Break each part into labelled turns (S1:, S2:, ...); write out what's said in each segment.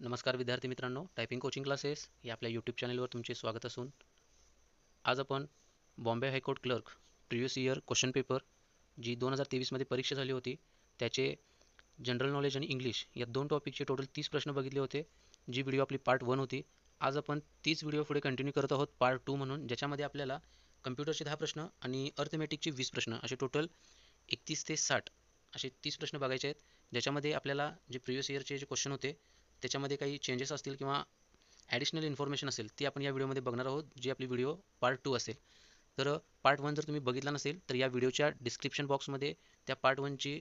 S1: नमस्कार विद्यार्थी मित्रांनो टायपिंग कोचिंग क्लासेस या आपल्या यूट्यूब चॅनलवर तुमचे स्वागत असून आज आपण Bombay high court clerk previous year question paper जी दोन हजार तेवीसमध्ये परीक्षा झाली होती त्याचे जनरल नॉलेज आणि इंग्लिश या दोन टॉपिकचे टोटल तीस प्रश्न बघितले होते जी व्हिडिओ आपली पार्ट वन होती. आज आपण तीच व्हिडिओ पुढे कंटिन्यू करत आहोत पार्ट टू म्हणून ज्याच्यामध्ये आपल्याला कम्प्युटरचे दहा प्रश्न आणि अर्थमॅटिकचे वीस प्रश्न असे टोटल एकतीस ते साठ असे तीस प्रश्न बघायचे आहेत ज्याच्यामध्ये आपल्याला जे प्रिव्हियस इयरचे जे क्वेश्चन होते त्याच्यामध्ये काही चेंजेस असतील किंवा ॲडिशनल इन्फॉर्मेशन असेल ती आपण या व्हिडिओमध्ये बघणार आहोत जी आपली व्हिडिओ पार्ट टू असेल. तर पार्ट वन जर तुम्ही बघितला नसेल तर या व्हिडिओच्या डिस्क्रिप्शन बॉक्समध्ये त्या पार्ट वनची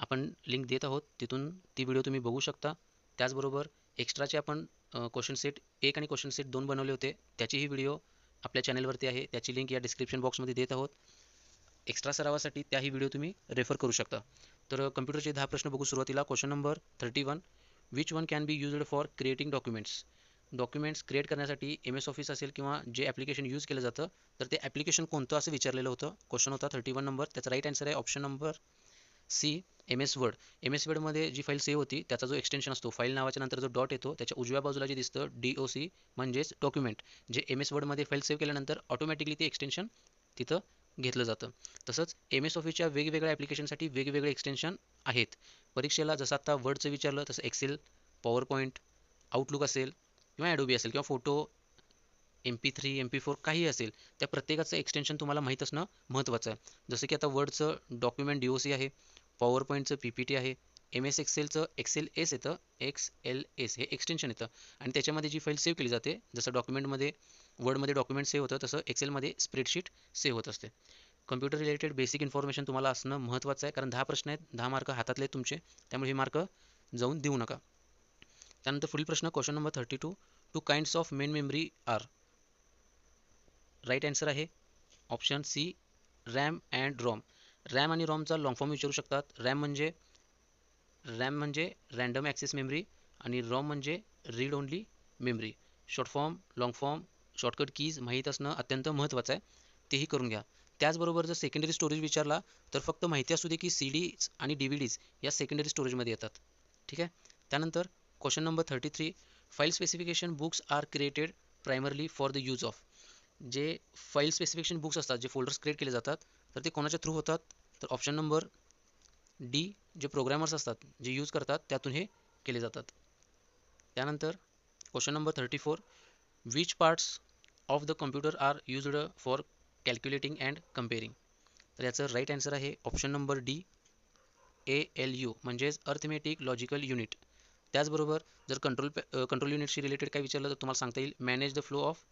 S1: आपण लिंक देत आहोत. तिथून ती व्हिडिओ तुम्ही बघू शकता. त्याचबरोबर एक्स्ट्राचे आपण क्वेश्चन सेट एक आणि क्वेश्चन सेट दोन बनवले होते. त्याचीही व्हिडिओ आपल्या चॅनलवरती आहे. त्याची लिंक या डिस्क्रिप्शन बॉक्समध्ये देत आहोत. एक्स्ट्रा सरावासाठी त्याही व्हिडिओ तुम्ही रेफर करू शकता. तर कम्प्युटरचे दहा प्रश्न बघू सुरुवातीला. Question number thirty one which one can be used for creating documents documents create करण्यासाठी एम एस ऑफिस असेल किंवा जे ॲप्लिकेशन यूज केलं जातं तर ते ॲप्लिकेशन कोणतं असं विचारलेलं होतं? क्वेश्चन होता थर्टी वन नंबर त्याचा राईट आन्सर आहे option number C M S word M S वर्डमध्ये जी फाईल सेव्ह होती त्याचा जो एक्सटेन्शन असतो फाईल नावाच्या नंतर जो डॉट येतो त्याच्या उजव्या बाजूला जे दिसतं डी ओ सी म्हणजेच डॉक्युमेंट जे एम एस वर्डमध्ये फाईल सेव्ह केल्यानंतर ऑटोमॅटिकली ते एक्सटेन्शन तिथं घेतलं जातं. तसंच एम एस ऑफिसच्या वेगवेगळ्या ॲप्लिकेशनसाठी वेगवेगळे एक्सटेन्शन आहेत. परीक्षेला जसं आता वर्डचं विचारलं तसं एक्सेल पॉवर पॉईंट आउटलुक असेल किंवा ॲडोबी असेल किंवा photo M P three M P four काही असेल त्या प्रत्येकाचं एक्सटेन्शन तुम्हाला माहीत असणं महत्त्वाचं आहे. जसं की आता वर्डचं डॉक्युमेंट डी ओ सी आहे पॉवर पॉईंटचं पी पी टी आहे एम एस एक्सेलचं एक्सेल एस येतं एक्स एल एस हे एक्सटेन्शन येतं. आणि त्याच्यामध्ये जी फाईल सेव्ह केली जाते जसं डॉक्युमेंटमध्ये वर्डमध्ये डॉक्युमेंट सेव्ह होतं तसं एक्सेलमध्ये स्प्रेडशीट सेव्ह होत असते. कम्प्युटर रिलेटेड बेसिक इन्फॉर्मेशन तुम्हाला असणं महत्त्वाचं आहे कारण दहा प्रश्न आहेत दहा मार्क हातातले तुमचे त्यामुळे हे मार्क जाऊन देऊ नका. त्यानंतर पुढील प्रश्न question number thirty two two kinds of main memory are right answer आहे option C RAM and ROM RAM आणि रॉमचा लॉंग फॉर्म विचारू शकतात. रॅम म्हणजे रॅम म्हणजे रँडम ॲक्सेस मेमरी आणि रॉम म्हणजे read only memory short form long form shortcut keys माहीत असणं अत्यंत महत्त्वाचं आहे. तेही करून घ्या. त्याचबरोबर जर सेकंडरी स्टोरेज विचारला तर फक्त माहिती असू दे की सी डीज आणि डी व्ही डीज या सेकंडरी स्टोरेजमध्ये येतात. ठीक आहे? त्यानंतर question number thirty three file specification books are created primarily for the use of जे फाईल स्पेसिफिकेशन बुक्स असतात जे फोल्डर्स क्रिएट केले जातात तर ते कोणाच्या थ्रू होतात? तर ऑप्शन नंबर डी जे प्रोग्रॅमर्स असतात जे यूज करतात त्यातून हे केले जातात. त्यानंतर question number thirty four which parts of the computer are used for calculating and comparing तर याचं राईट आन्सर आहे option number D A L U म्हणजेच अर्थमॅटिक लॉजिकल युनिट त्याचबरोबर जर कंट्रोल कंट्रोल युनिटशी रिलेटेड काय विचारलं तर तुम्हाला सांगता येईल manage the flow of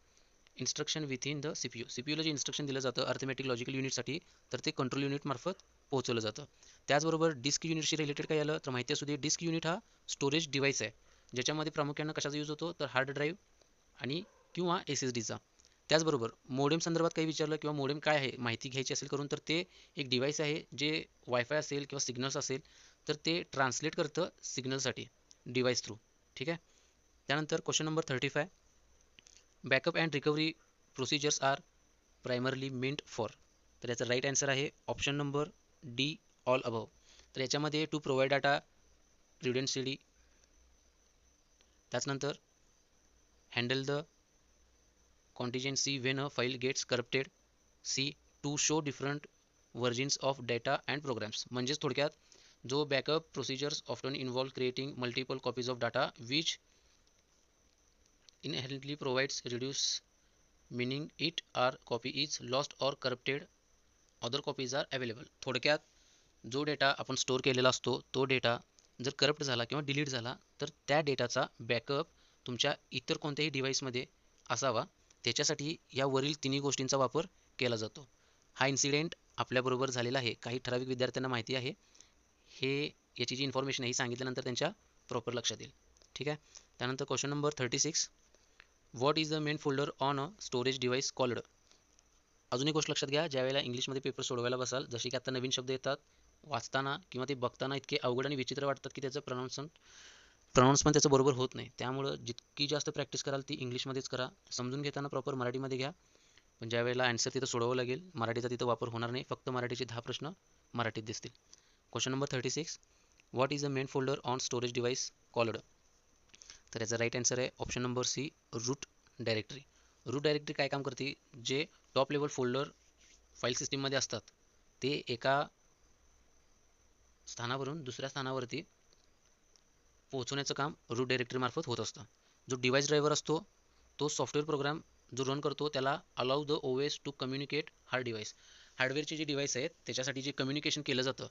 S1: instruction within the C P U C P यूला जे इन्स्ट्रक्शन दिलं जातं अर्थमॅटिक लॉजिकल युनिटसाठी तर ते कंट्रोल युनिटमार्फत पोहोचवलं जातं. त्याचबरोबर डिस्क युनिटशी रिलेटेड काय आलं तर माहिती असू दे डिस्क युनिट हा स्टोरेज डिव्हाइस आहे ज्याच्यामध्ये प्रामुख्यानं कशाचा यूज होतो तर हार्ड ड्राईव्ह आणि किंवा एस एस डीचा त्याचबरोबर मोडेम संदर्भात काही विचारलं किंवा मोडेम काय आहे माहिती घ्यायची असेल करून तर ते एक डिव्हाइस आहे जे वायफाय असेल किंवा सिग्नल्स असेल तर ते ट्रान्सलेट करतं सिग्नलसाठी डिव्हाइस थ्रू ठीक आहे? त्यानंतर question number thirty five backup and recovery procedures are primarily meant for तर याचा राईट आन्सर आहे option number D all above तर याच्यामध्ये टू प्रोव्हाइड डाटा रिडन्सिटी त्याचनंतर handle the contingency when a file gets corrupted. C to show different versions of data and programs म्हणजेच थोडक्यात जो backup procedures often involve creating multiple copies of data which inherently provides reduce meaning it are copy is lost or corrupted other copies are available थोडक्यात जो data आपण store केलेला असतो तो data जर करप्ट झाला किंवा डिलीट झाला तर त्या डेटाचा बॅकअप तुमच्या इतर कोणत्याही डिव्हाइसमध्ये असावा. त्याच्यासाठी या वरील तिन्ही गोष्टींचा वापर केला जातो. हा इन्सिडेंट आपल्याबरोबर झालेला आहे. काही ठराविक विद्यार्थ्यांना माहिती आहे. हे याची जी इन्फॉर्मेशन आहे ही सांगितल्यानंतर त्यांच्या प्रॉपर लक्षात येईल. ठीक आहे? त्यानंतर question number thirty six what is the main folder on a storage device called अजून एक गोष्ट लक्षात घ्या. ज्यावेळेला इंग्लिशमध्ये पेपर सोडवायला बसाल जसे की आता नवीन शब्द येतात वाचताना किंवा ते बघताना इतके अवघड आणि विचित्र वाटतात की त्याचं प्रनाऊन्सन प्रनाऊन्स पण त्याचं बरोबर होत नाही. त्यामुळं जितकी जास्त प्रॅक्टिस कराल ती इंग्लिशमध्येच करा. समजून घेताना प्रॉपर मराठीमध्ये घ्या. पण ज्या वेळेला ॲन्सर तिथं सोडवावं लागेल मराठीचा तिथं वापर होणार नाही. फक्त मराठीचे दहा प्रश्न मराठीत दिसतील. Question number thirty six what is a main folder on storage device called तर याचा राईट आन्सर आहे option number C root directory root directory काय काम करते? जे टॉप लेवल फोल्डर फाईल सिस्टीममध्ये असतात ते एका स्थानावरून दुसऱ्या स्थानावरती पोहोचवण्याचं काम रूट डायरेक्टरीमार्फत होत असतं. जो डिव्हाइस ड्रायव्हर असतो तो सॉफ्टवेअर प्रोग्राम जो रन करतो त्याला allow the O S to communicate hard device हार्डवेअरचे जे डिव्हाइस आहेत त्याच्यासाठी जे कम्युनिकेशन केलं जातं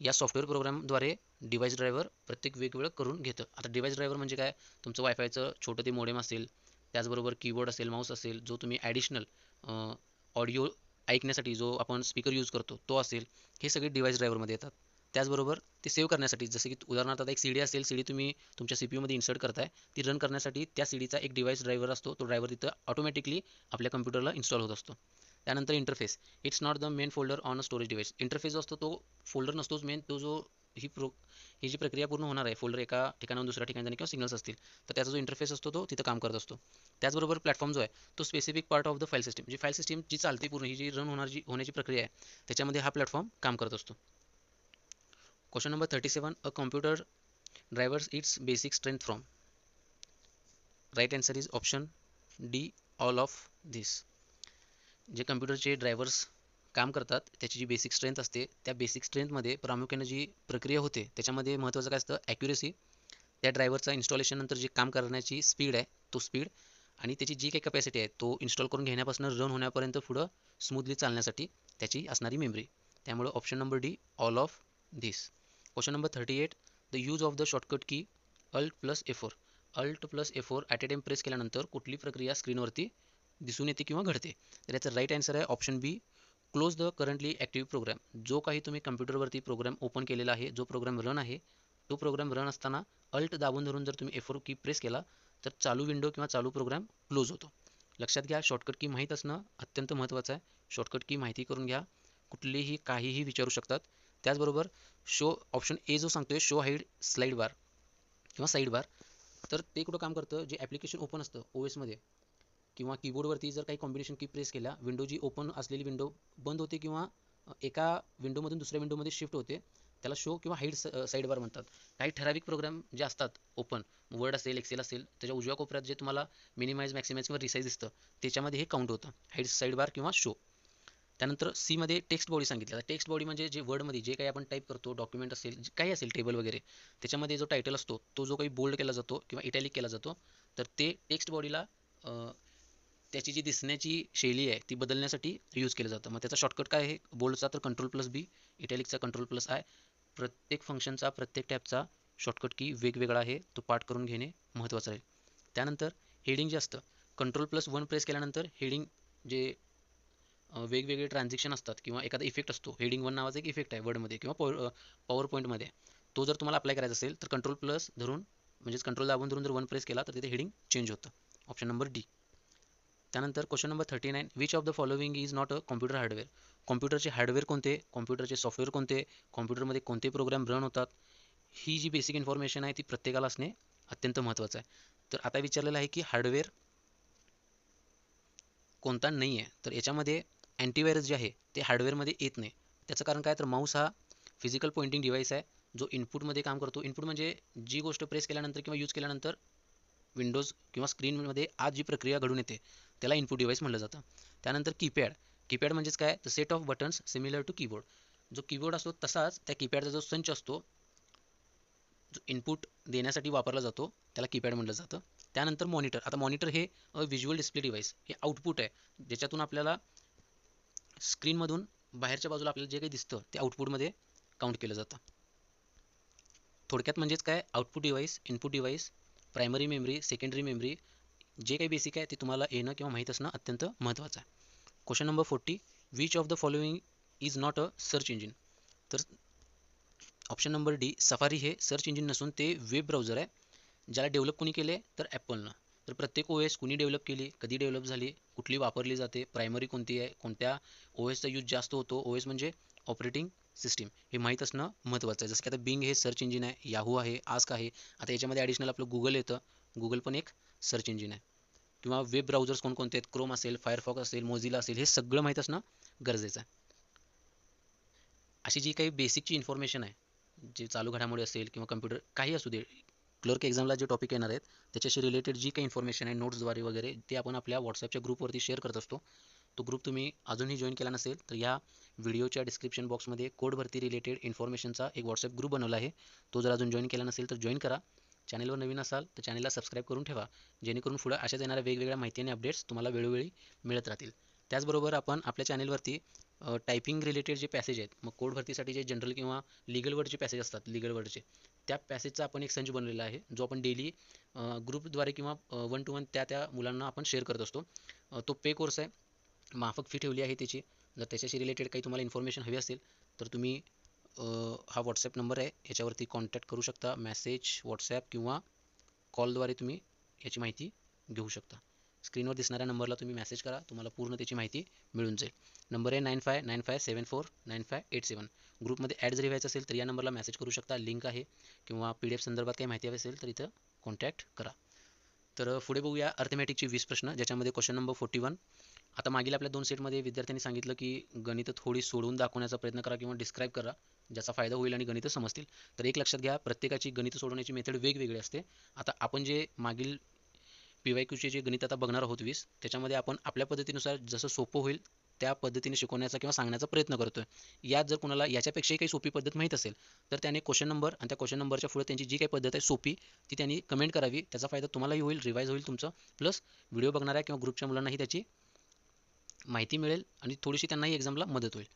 S1: या सॉफ्टवेअर प्रोग्रामद्वारे डिव्हाइस ड्रायव्हर प्रत्येक वेगवेगळं करून घेतं. आता डिव्हाइस ड्रायव्हर म्हणजे काय? तुमचं वायफायचं छोटं ते मोडेम असेल त्याचबरोबर कीबोर्ड असेल माऊस असेल जो तुम्ही ॲडिशनल ऑडिओ ऐकण्यासाठी जो आपण स्पीकर यूज करतो तो असेल हे सगळे डिव्हाइस ड्रायव्हरमध्ये येतात. त्याचबरोबर ते सेव्ह करण्यासाठी जसं की उदाहरणार्थ आता एक सी डी असेल सी डी तुम्ही तुमच्या सी पी यूमध्ये इन्सर्ट करताय ती रन करण्यासाठी त्या सी डीचा एक डिव्हाइस ड्रायव्हर असतो तो ड्रायव्हर तिथं ऑटोमॅटिकली आपल्या कम्प्युटरला इन्स्टॉल होत असतो. त्यानंतर interface it's not the main folder on a storage device interface जो असतो तो फोल्डर नसतोच मेन तो जो ही प्रो ही जी प्रक्रिया पूर्ण होणार आहे फोल्डर एका ठिकाणाहून दुसऱ्या ठिकाणी जाणे किंवा सिग्नल्स असतील तर त्याचा जो इंटरफेस असतो तो तिथं काम करत असतो. त्याचबरोबर प्लॅटफॉर्म जो आहे तो specific part of the file system G file system जी चालते पूर्ण ही जी रन होणार जी होण्याची प्रक्रिया आहे त्याच्यामध्ये हा प्लॅटफॉर्म काम करत असतो. Question number thirty seven a computer drivers its basic strength from right answer is option D all of this जे कम्प्युटरचे ड्रायव्हर्स काम करतात त्याची जी बेसिक स्ट्रेंथ असते त्या बेसिक स्ट्रेंथमध्ये प्रामुख्याने जी प्रक्रिया होते त्याच्यामध्ये महत्त्वाचं काय असतं? ॲक्युरेसी त्या ड्रायव्हरचा इन्स्टॉलेशन नंतर जे काम करण्याची स्पीड आहे तो स्पीड आणि त्याची जी काही कपॅसिटी आहे तो इन्स्टॉल करून घेण्यापासून रन होण्यापर्यंत पुढं स्मूथली चालण्यासाठी त्याची असणारी मेमरी त्यामुळे option number D all of this question number thirty eight the use of the shortcut key alt plus A four alt plus A four at a time press केल्यानंतर कुठली प्रक्रिया स्क्रीनवरती दिसून येते किंवा घडते? तर याचं राईट आन्सर आहे option B close the currently active program जो काही तुम्ही कम्प्युटरवरती प्रोग्राम ओपन केलेला आहे जो प्रोग्राम रन आहे तो प्रोग्राम रन असताना अल्ट दाबून धरून जर तुम्ही एफोर की प्रेस केला तर चालू विंडो किंवा चालू प्रोग्राम क्लोज होतो. लक्षात घ्या शॉर्टकट की माहीत असणं अत्यंत महत्त्वाचं आहे. शॉर्टकट की माहिती करून घ्या. कुठलीही काहीही विचारू शकतात. त्याचबरोबर शो ऑप्शन ए जो सांगतोय शो हाईड स्लाईड बार किंवा साईड बार तर ते कुठं काम करतं? जे ॲप्लिकेशन ओपन असतं ओ एसमध्ये किंवा कीबोर्डवरती जर काही कॉम्बिनेशन की प्रेस केला विंडो जी ओपन असलेली विंडो बंद होते किंवा एका विंडोमधून दुसऱ्या विंडोमध्ये शिफ्ट होते त्याला शो किंवा हाईड साईड बार म्हणतात. काही ठराविक प्रोग्राम जे असतात ओपन वर्ड असेल एक्सेल असेल त्याच्या उजव्या कोपऱ्यात जे तुम्हाला मिनिमाइज मॅक्सिमाइज किंवा रिसाईज दिसतं त्याच्यामध्ये हे काउंट होतं. हाईड साईड बार किंवा शो त्यानंतर सीमध्ये टेक्स्ट बॉडी सांगितली. आता टेक्स्ट बॉडी म्हणजे जे वर्डमध्ये जे काही आपण टाईप करतो डॉक्युमेंट असेल काही असेल टेबल वगैरे त्याच्यामध्ये जो टायटल असतो तो जो काही बोल्ड केला जातो किंवा इटॅलिक केला जातो तर ते टेक्स्ट बॉडीला त्याची जी दिसण्याची शैली आहे ती बदलण्यासाठी यूज केलं जातं. मग त्याचा शॉर्टकट काय आहे? बोल्डचा तर कंट्रोल प्लस बी इटॅलिकचा कंट्रोल प्लस आय प्रत्येक फंक्शनचा प्रत्येक टॅबचा शॉर्टकट की वेगवेगळा आहे. तो पाठ करून घेणे महत्त्वाचं राहील. त्यानंतर हेडिंग जे असतं कंट्रोल प्लस वन प्रेस केल्यानंतर हेडिंग जे वेगवेगळे ट्रान्झॅक्शन असतात किंवा एखादा इफेक्ट असतो. हेडिंग वन नावाचा एक इफेक्ट आहे वर्डमध्ये किंवा पॉवर पॉवर पॉईंटमध्ये तो जर तुम्हाला अप्लाय करायचा असेल तर कंट्रोल प्लस धरून म्हणजेच कंट्रोल दाबून धरून जर वन प्रेस केला तर तिथे हेडिंग चेंज होतं. ऑप्शन नंबर डी त्यानंतर question number thirty nine which of the following is not a computer hardware कॉम्प्युटरचे hardware कोणते? कॉम्प्युटरचे सॉफ्टवेअर कोणते? कॉम्प्युटरमध्ये कोणते प्रोग्राम रन होतात? ही जी बेसिक इन्फॉर्मेशन आहे ती प्रत्येकाला असणे अत्यंत महत्त्वाचं आहे. तर आता विचारलेलं आहे की हार्डवेअर कोणता नाही आहे तर याच्यामध्ये अँटीव्हायरस जे आहे ते हार्डवेअरमध्ये येत नाही. त्याचं कारण काय तर माऊस हा फिजिकल पॉइंटिंग डिव्हाइस आहे जो इनपुटमध्ये काम करतो. इनपुट म्हणजे जी गोष्ट प्रेस केल्यानंतर किंवा यूज केल्यानंतर विंडोज किंवा स्क्रीनमध्ये आज जी प्रक्रिया घडून येते त्याला इनपुट डिव्हाइस म्हटलं जातं. त्यानंतर कीपॅड कीपॅड म्हणजेच काय? तर set of buttons similar to keyboard जो कीबोर्ड असतो तसाच त्या कीपॅडचा जो संच असतो जो इनपुट देण्यासाठी वापरला जातो त्याला कीपॅड म्हटलं जातं. त्यानंतर मॉनिटर आता मॉनिटर हे विज्युअल डिस्प्ले डिव्हाइस हे आउटपुट आहे. ज्याच्यातून आपल्याला स्क्रीनमधून बाहेरच्या बाजूला आपल्याला जे काही दिसतं ते आउटपुटमध्ये काउंट केलं जातं. थोडक्यात म्हणजेच काय? Output device input device primary memory secondary memory जे काही बेसिक आहे ते तुम्हाला येणं किंवा माहीत असणं अत्यंत महत्त्वाचं आहे. Question number forty which of the following is not a search engine तर ऑप्शन नंबर डी सफारी हे सर्च इंजिन नसून ते वेब ब्राउझर आहे. ज्याला डेव्हलप कोणी केले तर ॲपलनं तर प्रत्येक ओ एस कुणी डेव्हलप केली कधी डेव्हलप झाली कुठली वापरली जाते प्रायमरी कोणती आहे कोणत्या ओ एसचा यूज जास्त होतो ओ एस म्हणजे ऑपरेटिंग सिस्टीम हे माहीत असणं महत्त्वाचं आहे. जसं की आता बिंग हे सर्च इंजिन आहे याहू आहे आस्क आहे. आता याच्यामध्ये ॲडिशनल आपलं गुगल येतं. गुगल पण एक सर्च इंजिन आहे. किंवा वेब ब्राउझर्स कोणकोणते आहेत? क्रोम असेल फायरफॉक्स असेल मोझिला असेल हे सगळं माहीत असणं गरजेचं आहे. अशी जी काही बेसिकची इन्फॉर्मेशन आहे जे चालू घडामोडी असेल किंवा कम्प्युटर काही असू दे क्लर्क एक्झामला जे टॉपिक येणार आहेत त्याच्याशी रिलेटेड जी काही इन्फॉर्मेशन आहे नोट्सद्वारे वगैरे ते आपण आपल्या व्हॉट्सअपच्या ग्रुपवरती शेअर करत असतो. तो ग्रुप तुम्ही अजूनही जॉईन केला नसेल तर या व्हिडिओच्या डिस्क्रिप्शन बॉक्समध्ये कोड भरती रिलेटेड इन्फॉर्मेशनचा एक व्हॉट्सअप ग्रुप बनवला आहे. तो जर अजून जॉईन केला नसेल तर जॉईन करा. चॅनलवर नवीन असाल तर चॅनलला सबस्क्राईब करून ठेवा. जेणेकरून पुढे अशाच येणाऱ्या वेगवेगळ्या माहिती आणि अपडेट्स तुम्हाला वेळोवेळी मिळत राहतील. त्याचबरोबर आपण आपल्या चॅनलवरती टायपिंग रिलेटेड जे पॅसेज आहेत मग कोड भरतीसाठी जे जनरल किंवा लिगल वर्डचे पॅसेज असतात लिगल वर्डचे त्या पॅसेजचा आपण एक संच बनवलेला आहे जो आपण डेली ग्रुपद्वारे किंवा वन टू वन त्या त्या मुलांना आपण शेअर करत असतो. तो पे कोर्स आहे माफक फी ठेवली आहे त्याची. जर त्याच्याशी रिलेटेड काही तुम्हाला इन्फॉर्मेशन हवी असेल तर तुम्ही हा व्हॉट्सॲप नंबर आहे याच्यावरती कॉन्टॅक्ट करू शकता मॅसेज व्हॉट्सॲप किंवा कॉलद्वारे तुम्ही याची माहिती घेऊ शकता. स्क्रीनवर दिसणाऱ्या नंबरला तुम्ही मेसेज करा तुम्हाला पूर्ण त्याची माहिती मिळून जाईल. नंबर आहे nine five nine five seven four nine five eight seven ग्रुपमध्ये ॲड जरी व्हायचं असेल तर या नंबरला मेसेज करू शकता. लिंक आहे किंवा पी डी एफ संदर्भात काही माहिती हवी असेल तर इथं कॉन्टॅक्ट करा. तर पुढे बघूया अर्थमॅटिकचे वीस प्रश्न ज्याच्यामध्ये क्वेश्चन नंबर फोर्टी वन आता मागील आपल्या दोन सेटमध्ये विद्यार्थ्यांनी सांगितलं की गणितं थोडी सोडवून दाखवण्याचा प्रयत्न करा किंवा डिस्क्राईब करा ज्याचा फायदा होईल आणि गणितं समजतील. तर एक लक्षात घ्या प्रत्येकाची गणितं सोडवण्याची मेथड वेगवेगळी असते. आता आपण जे मागील पी वाय क्यूचे जे गणित आता बघणार आहोत वीस त्याच्यामध्ये आपण आपल्या पद्धतीनुसार जसं सोपं होईल त्या पद्धतीने शिकवण्याचा किंवा सांगण्याचा प्रयत्न करतोय. यात जर कोणाला याच्यापेक्षाही काही सोपी पद्धत माहीत असेल तर त्याने क्वेश्चन नंबर आणि त्या क्वेश्चन नंबरच्या पुढे त्यांची जी काही पद्धत आहे सोपी ती त्यांनी कमेंट करावी. त्याचा फायदा तुम्हालाही होईल रिवाईज होईल तुमचं. प्लस व्हिडिओ बघणाऱ्या किंवा ग्रुपच्या मुलांनाही त्याची माहिती मिळेल आणि थोडीशी त्यांनाही एक्झामला मदत होईल.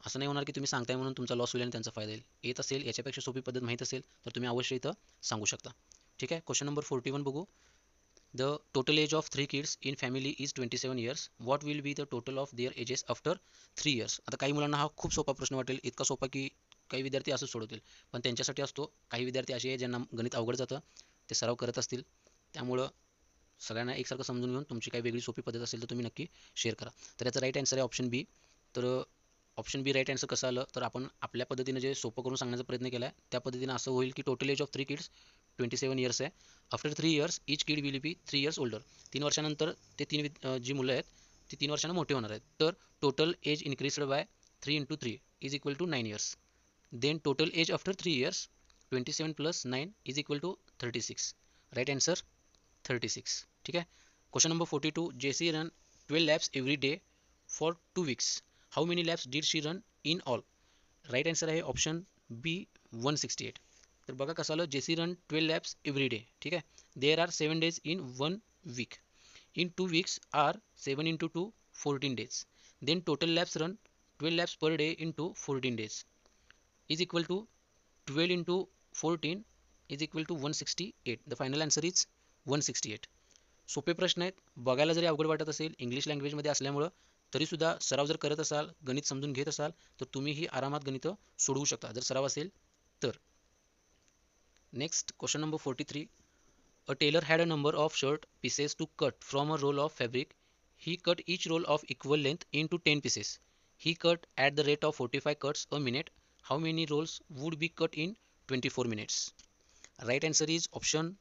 S1: असं नाही होणार की तुम्ही सांगताय म्हणून तुमचा लॉस होईल आणि त्यांचा फायदा येईल येत असेल याच्यापेक्षा सोपी पद्धत माहीत असेल तर तुम्ही अवश्य इथं सांगू शकता. ठीक आहे? क्वेश्चन नंबर फोर्टी वन बघू. The total age of three kids in family is twenty seven years what will be the total of their ages after three years आता काही मुलांना हा खूप सोपा प्रश्न वाटेल. इतका सोपा की काही विद्यार्थी असंच सोडवतील. पण त्यांच्यासाठी असतो काही विद्यार्थी असे आहे ज्यांना गणित अवघड जातं. ते सराव करत असतील. त्यामुळं सगळ्यांना एकसारखं समजून घेऊन तुमची काही वेगळी सोपी पद्धत असेल तर तुम्ही नक्की शेअर करा. तर याचा राईट आन्सर आहे ऑप्शन बी तर ऑप्शन बी राईट आन्सर कसं आलं? तर आपण आपल्या पद्धतीने जे सोपं करून सांगण्याचा प्रयत्न केला आहे त्या पद्धतीनं असं होईल की total age of three kids twenty seven years आहे after three years each kid will be three years older तीन वर्षानंतर ते तीन जी मुलं आहेत, ती तीन वर्षांना मोठे होणार आहेत. तर total age increased by three into three is equal to nine years then total age after three years twenty seven plus nine is equal to thirty six right answer thirty six ठीक आहे? Question number forty two Jessie run twelve laps every day for two weeks how many laps did she run in all right answer आहे option B one sixty eight तर बघा कसं आलं Jessie run twelve laps every day ठीक आहे? There are seven days in one week in two weeks are seven into two fourteen days then total laps run twelve laps per day in two fourteen days is equal to twelve into fourteen is equal to one sixty eight the final answer is one sixty eight सोपे प्रश्न आहेत. बघायला जरी अवघड वाटत असेल English लँग्वेजमध्ये असल्यामुळं तरीसुद्धा सराव जर करत असाल गणित समजून घेत असाल तर तुम्हीही आरामात गणितं सोडवू शकता. जर सराव असेल तर. next question number forty three a tailor had a number of shirt pieces to cut from a roll of fabric he cut each roll of equal length into ten pieces he cut at the rate of forty five cuts a minute how many rolls would be cut in twenty four minutes right answer is option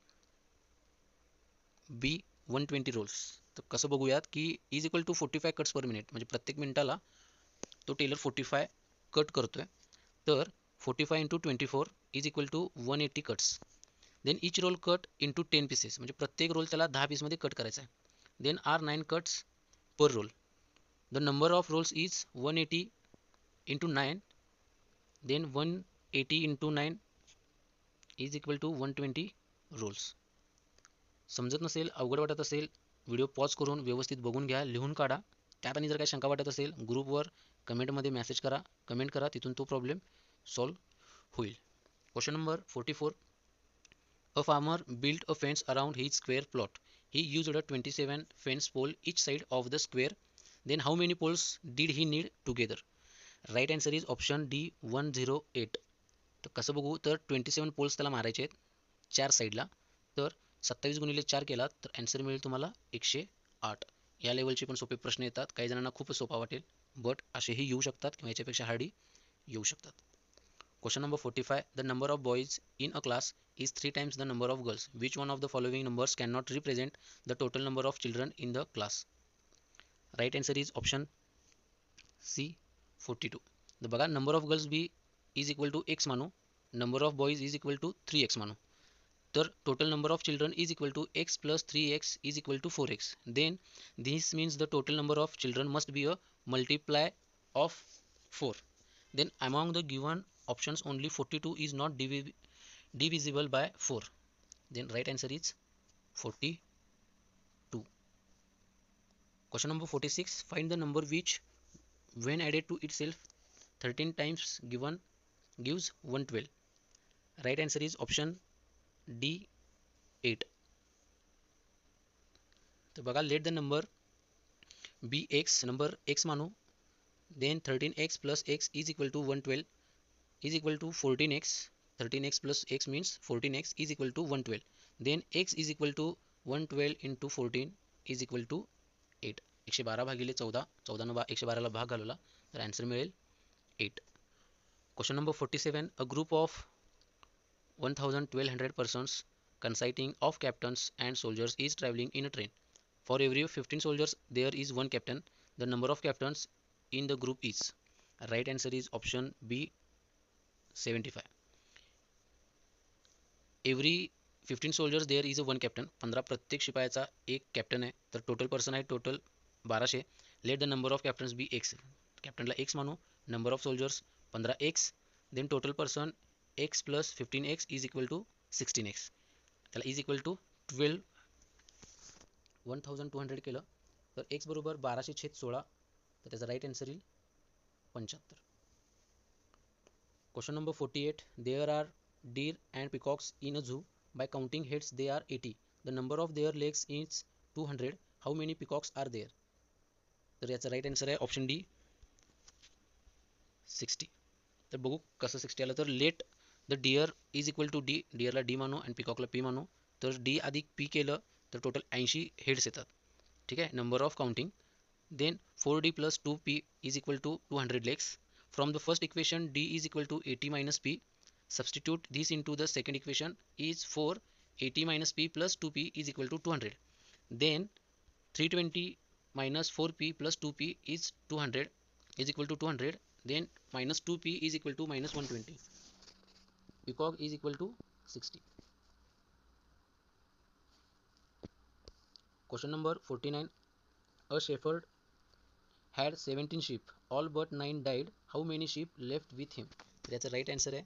S1: B one twenty rolls तर कसं बघूयात की is equal to forty five cuts per minute म्हणजे प्रत्येक मिनिटाला तो teller forty five cut करतोय तर forty five into twenty four is equal to one eighty cuts then each roll cut into ten pieces म्हणजे प्रत्येक रोल त्याला दहा पीसमध्ये कट करायचा आहे. Then are nine cuts per roll the number of rolls is one eighty into nine then one eighty into nine is equal to one twenty rolls समजत नसेल अवघड वाटत असेल व्हिडिओ पॉज करून व्यवस्थित बघून घ्या लिहून काढा. त्यात आणि जर काही शंका वाटत असेल ग्रुपवर कमेंटमध्ये मेसेज करा. कमेंट करा तिथून तो प्रॉब्लेम सॉल्व्ह होईल question number forty four a farmer build a fence around his square plot he use a twenty seven fence pole each side of the square then how many poles did he need together right answer is option D one zero eight तर कसं बघू? तर twenty सेवन poles त्याला मारायचे आहेत चार साईडला तर सत्तावीस गुणिले चार केला तर अँसर मिळेल तुम्हाला एकशे आठ. या लेवलचे पण सोपे प्रश्न येतात. काही जणांना खूपच सोपा वाटेल बट असेही येऊ शकतात किंवा याच्यापेक्षा हार्डी येऊ शकतात. question number forty five the number of boys in a class is three times the number of girls which one of the following numbers can not represent the total number of children in the class right answer is option C forty two the बघा number of girls be is equal to x मानू number of boys is equal to three x मानू तर total number of children is equal to x plus 3x is equal to 4x then this means the total number of children must be a multiply of 4 then among the given options only 42 is not divi divisible by 4 then right answer is 42 question number 46 find the number which when added to itself 13 times given gives 112 right answer is option d 8 तर बघा let the number be x number x मानू then thirteen x plus x is equal to one twelve is equal to fourteen x thirteen x plus x means fourteen x is equal to one twelve then x is equal to one twelve into fourteen is equal to eight एकशे बारा भागिले चौदा चौदानं बा एकशे बाराला भाग घालवला तर ॲन्सर मिळेल eight question number forty seven a group of 1200 persons consisting of captains and soldiers is traveling in a train. For every 15 soldiers, there is one captain. The number of captains in the group is. Right answer is option seventy five. Every fifteen soldiers there is a one captain पंधरा प्रत्येक शिपायाचा एक captain आहे. तर total person आहे total बाराशे. Let the number of captains be x कॅप्टनला x मानू. Number of soldiers पंधरा x then total person x plus fifteen x is equal to sixteen x त्याला is equal to twelve one thousand two hundred केलं. तर x बरोबर बाराशे छेद सोळा. तर त्याचा राईट आन्सर येईल पंच्याहत्तर. Question number forty eight there are deer and peacocks in a zoo by counting heads they are eighty the number of their legs is two hundred how many peacocks are there तर याचा right answer आहे option D sixty तर बघू कसं sixty आलं. तर let the deer is equal to D डिअरला D मानू आणि पिकॉकला पी मानू. तर डी अधिक पी केलं तर टोटल ऐंशी हेड्स येतात. ठीक आहे? Number of counting then four D plus two P is equal to two hundred legs From the first equation D is equal to 80 minus P. Substitute this into the second equation is 4 80 minus P plus 2P is equal to 200. Then 320 minus 4P plus 2P is 200 is equal to 200 then minus 2P is equal to minus 120. PCOG is equal to 60. Question number 49. A shepherd had 17 sheep. All but 9 died how many sheep left with him that's a right answer आहे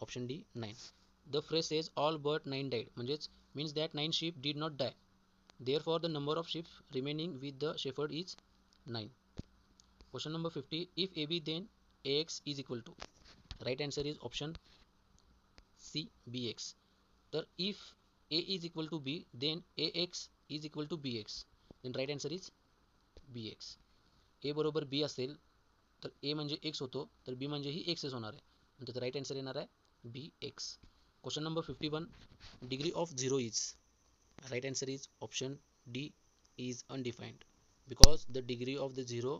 S1: option D 9 the phrase says all but 9 died म्हणजेच means that 9 sheep did not die therefore the number of sheep remaining with the shepherd is 9 question number 50 if AB then AX is equal to right answer is option C B x तर if A is equal to B then A x is equal to B x then right answer is B x A बरोबर B असेल तर ए म्हणजे x होतो तर बी म्हणजे ही access होणार आहे. म्हणजे राईट अँसर येणार आहे B x question number fifty one degree of zero is right answer is option D is undefined because the degree of the zero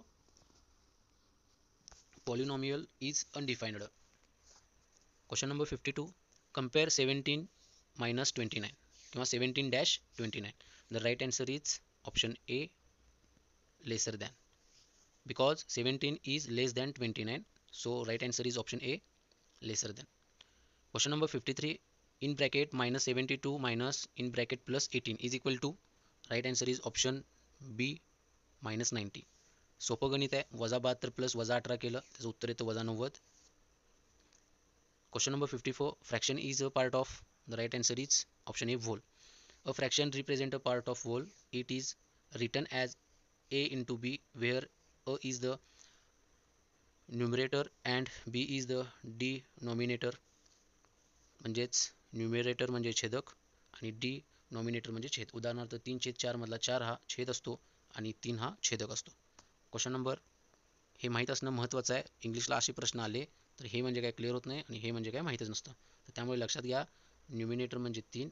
S1: polynomial is undefined question number fifty two compare seventeen minus twenty nine किंवा seventeen dash twenty nine the right answer is option A lesser than because 17 is less than 29 so right answer is option A lesser than question number 53 in bracket minus 72 minus in bracket plus 18 is equal to right answer is option B minus 90 सोपं गणित आहे वजा बहात्तर plus वजा अठरा केलं त्याचं उत्तर येतं वजा नव्वद Question number 54. Fraction is a part of the right answer is option A whole. A fraction represent a part of whole. It is written as A into B where A is the numerator and B is the denominator. म्हणजेच numerator म्हणजे छेदक आणि D nominator म्हणजे छेद. उदाहरणार्थ तीन छेद चार मधला चार हा छेद असतो आणि तीन हा छेदक असतो. क्वेश्चन नंबर हे माहीत असणं महत्त्वाचं आहे. इंग्लिशला असे प्रश्न आले तर हे म्हणजे काय क्लिअर होत नाही आणि हे म्हणजे काय माहीतच नसतं. तर त्यामुळे लक्षात घ्या न्युमिनेटर म्हणजे तीन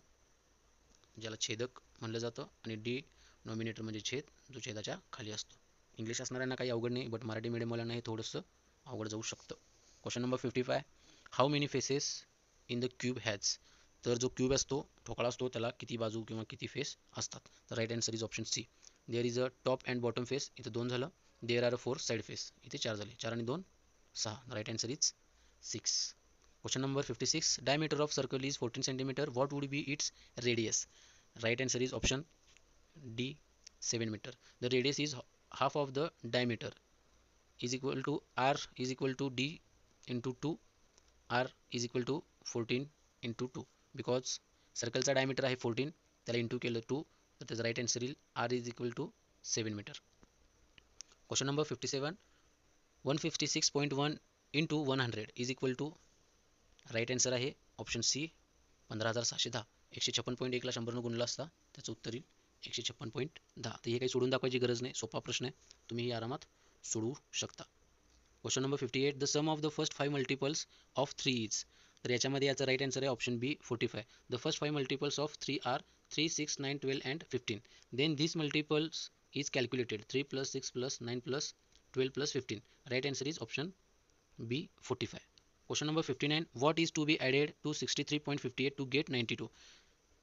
S1: ज्याला छेदक म्हणलं जातं आणि डी नॉमिनेटर म्हणजे छेद जो छेदाच्या खाली असतो. इंग्लिश असणाऱ्यांना काही अवघड नाही बट मराठी मीडियमवाल्यांना हे थोडंसं अवघड जाऊ शकतं. Question number fifty five how many faces in the cube has तर जो क्यूब असतो ठोकळा असतो त्याला किती बाजू किंवा किती फेस असतात? तर right and is option C there is a top and bottom face इथं दोन झालं. There are a four side face इथे चार झाले. चार आणि दोन सहा. Right and is six question number fifty six diameter of circle is fourteen centimetre what would be its radius right and is option D seven metre the radius is half of the diameter is equal to R is equal to D into 2 R is equal to 14 into 2 because सर्कलचा diameter आहे fourteen त्याला into केलं two तर त्याचं right answer येईल r is equal to seven metre question number fifty seven one fifty six point one into one hundred is equal to right answer आहे option C पंधरा हजार सहाशे दहा. एकशे छप्पन पॉईंट एकला शंभरनं गुणला असता त्याचं उत्तर येईल एकशे छप्पन पॉईंट दहा. तर हे काही सोडून दाखवायची गरज नाही. सोपा प्रश्न आहे. तुम्ही हे आरामात सोडवू शकता. Question number fifty eight the sum of the first five multiples of three is तर याच्यामध्ये याचा राईट आन्सर आहे option B forty five the first five multiples of three are three six nine twelve and fifteen then this multiples is calculated three plus six plus nine plus twelve plus fifteen right answer is option B forty five question number fifty nine what is to be added to sixty three point fifty eight to get ninety two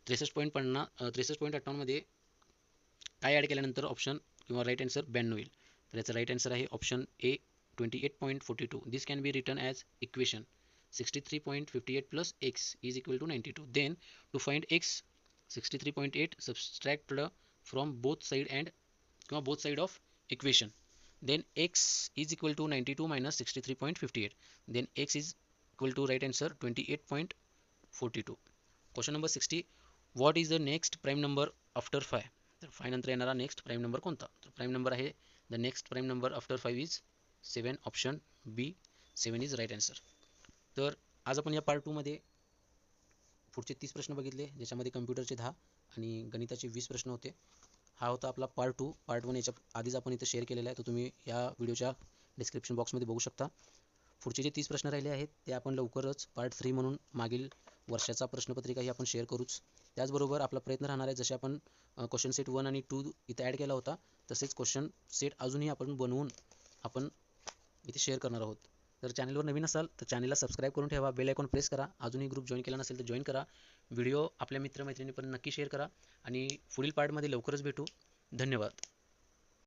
S1: त्रेसष्ट point पन्ना त्रेसष्ट point अठ्ठावन्नमध्ये काय add केल्यानंतर option किंवा right answer ब्याण्णव येईल तर याचा राईट आन्सर आहे option A twenty eight point forty two this can be return as equation 63.58 plus x is equal to 92 then to find x 63.8 subtract from both side and both side of equation then x is equal to 92 minus 63.58 then x is equal to right answer 28.42 question number 60 what is the next prime number after 5 तर फायनंतर येणारा next prime number कोणता? तर prime number आहे the next prime number after five is seven option B seven is right answer तर आज आपण या part टूमध्ये पुढचे तीस प्रश्न बघितले ज्याच्यामध्ये कम्प्युटरचे दहा आणि गणिताचे वीस प्रश्न होते. हा होता आपला पार्ट टू पार्ट वन याच्या आधीच आपण इथं शेअर केलेला आहे तर तुम्ही या व्हिडिओच्या डिस्क्रिप्शन बॉक्समध्ये बघू शकता. पुढचे जे तीस प्रश्न राहिले आहेत ते आपण लवकरच पार्ट थ्री म्हणून मागील वर्षाचा प्रश्नपत्रिकाही आपण शेअर करूच. त्याचबरोबर आपला प्रयत्न राहणार आहे जसे आपण क्वेश्चन सेट वन आणि टू इथं ॲड केला होता तसेच क्वेश्चन सेट अजूनही आपण बनवून आपण इथे शेअर करणार आहोत. जर चॅनलवर नवीन असाल तर चॅनलला सबस्क्राईब करून ठेवा बेल आयकॉन प्रेस करा अजूनही ग्रुप जॉईन केला नसेल तर जॉईन करा. व्हिडिओ आपल्या मित्रमैत्रिणीपर्यंत नक्की शेअर करा. आणि पुढील पार्टमध्ये लवकरच भेटू. धन्यवाद.